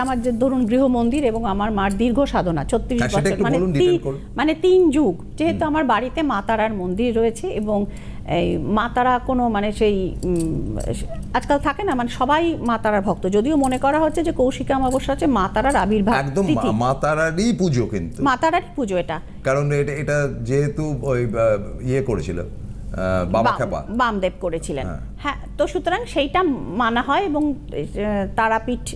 আমার যে ধরুন গৃহ মন্দির এবং আমার মার দীর্ঘ সাধনা ছত্রিশ বছর মানে তিন- মানে তিন যুগ। যেহেতু আমার বাড়িতে মা তারার মন্দির রয়েছে এবং এই মা তারা কোনো মানে সেই আজকাল থাকে না মানে সবাই মা তারার ভক্ত। যদিও মনে করা হচ্ছে যে কৌশিকা অমাবস্যা হচ্ছে মা তারার আবির্ভাব একদম তিথি। মা- মা তারারই পুজো কিন্তু। মা তারারই পুজো এটা। কারণ এটা এটা যেহেতু ওই ইয়ে করেছিল। বামদেব করেছিলেন। হ্যাঁ। হ্যাঁ তো সুতরাং সেইটা মানা হয় এবং তারাপীঠ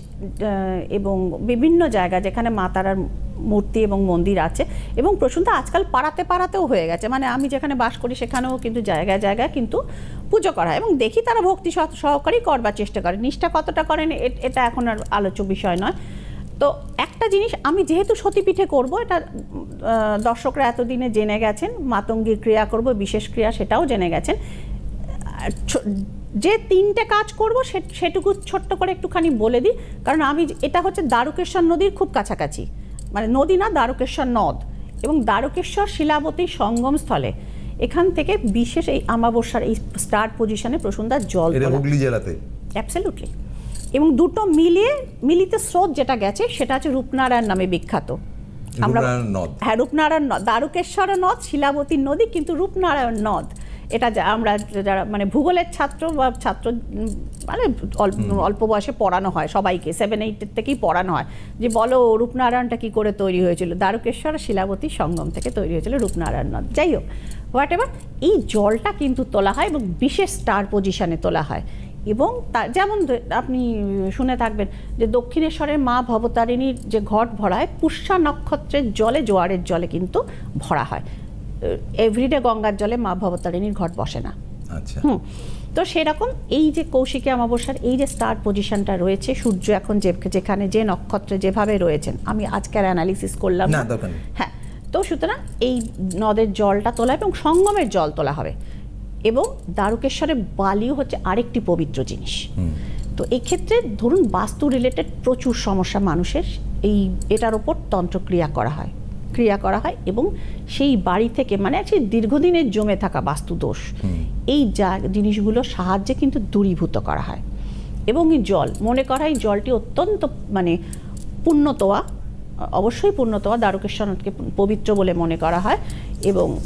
এবং বিভিন্ন জায়গা যেখানে মা তারার মূর্তি এবং মন্দির আছে। এবং প্রসূনতা আজকাল পাড়াতে পাড়াতেও হয়ে গেছে। মানে আমি যেখানে বাস করি সেখানেও কিন্তু জায়গায় জায়গায় কিন্তু পুজো করা হয়। এবং দেখি তারা ভক্তি সহ- সহকারেই করবার চেষ্টা করে। নিষ্ঠা কতটা করেন এটা এখন আর আলোচ্য বিষয় নয়। তো একটা জিনিস আমি যেহেতু সতীপীঠে করব এটা দর্শকরা এতদিনে জেনে গেছেন মাতঙ্গীর ক্রিয়া করব বিশেষ ক্রিয়া সেটাও জেনে গেছেন। যে তিনটে কাজ করব সে- সেটুকু ছোট্ট করে একটুখানি বলে দিই কারণ আমি এটা হচ্ছে দ্বারকেশ্বর নদীর খুব কাছাকাছি। মানে নদী না দ্বারকেশ্বর নদ এবং দ্বারকেশ্বর শিলাবতী সঙ্গম স্থলে। এখান থেকে বিশেষ এই আমাবস্যার এই স্টার পজিশনে প্রসন্দার জল হুগলি জেলাতে? অ্যাবসলিউটলি এবং দুটো মিলিয়ে মিলিত স্রোত যেটা গেছে সেটা হচ্ছে রূপনারায়ণ নামে বিখ্যাত। নদ। হ্যাঁ রূপনারায়ণ নদ। দ্বারকেশ্বর নদ শিলাবতী নদী কিন্তু রূপনারায়ণ নদ। এটা যা আমরা যারা মানে ভূগোলের ছাত্র বা ছাত্র মানে অল্প বয়সে পড়ানো হয় সবাইকে সেভেন এইটের থেকেই পড়ানো হয়। যে বলো রূপনারায়ণটা কি করে তৈরি হয়েছিল? দ্বারকেশ্বর শিলাবতী সঙ্গম থেকে তৈরি হয়েছিল রূপনারায়ণ নদ। যাই হোক হোয়াট এভার এই জলটা কিন্তু তোলা হয় এবং বিশেষ স্টার পজিশনে তোলা হয়। এবং তা- যেমন আপনি শুনে থাকবেন যে দক্ষিণেশ্বরের মা ভবতারিণীর যে ঘট ভরা হয় পুষ্যা নক্ষত্রের জলে জোয়ারের জলে কিন্তু ভরা হয়। এভরিডে গঙ্গার জলে মা ভবতারিণীর ঘট বসে না। আচ্ছা। হুম। তো সেরকম এই যে কৌশিকী অমাবস্যার এই যে স্টার পজিশনটা রয়েছে সূর্য এখন যে যেখানে যে নক্ষত্রে যেভাবে রয়েছেন আমি আজকের অ্যানালিসিস করলাম। হ্যাঁ। তো সুতরাং এই নদের জলটা তোলা এবং সঙ্গমের জল তোলা হবে। এবং দ্বারকেশ্বরের বালিও হচ্ছে আরেকটি পবিত্র জিনিস। তো এক্ষেত্রে ধরুন বাস্তু রিলেটেড প্রচুর সমস্যা মানুষের এই এটার ওপর তন্ত্রক্রিয়া করা হয়। ক্রিয়া করা হয় এবং সেই বাড়ি থেকে মানে আছে দীর্ঘদিনের জমে থাকা বাস্তু দোষ। এই যা জিনিসগুলো সাহায্যে কিন্তু দূরীভূত করা হয়। এবং এই জল মনে করা হয় এই জলটি অত্যন্ত মানে পুণ্যতোয়া অবশ্যই পুণ্যতোয়া দ্বারকেশ্বরকে পবিত্র বলে মনে করা হয় এবং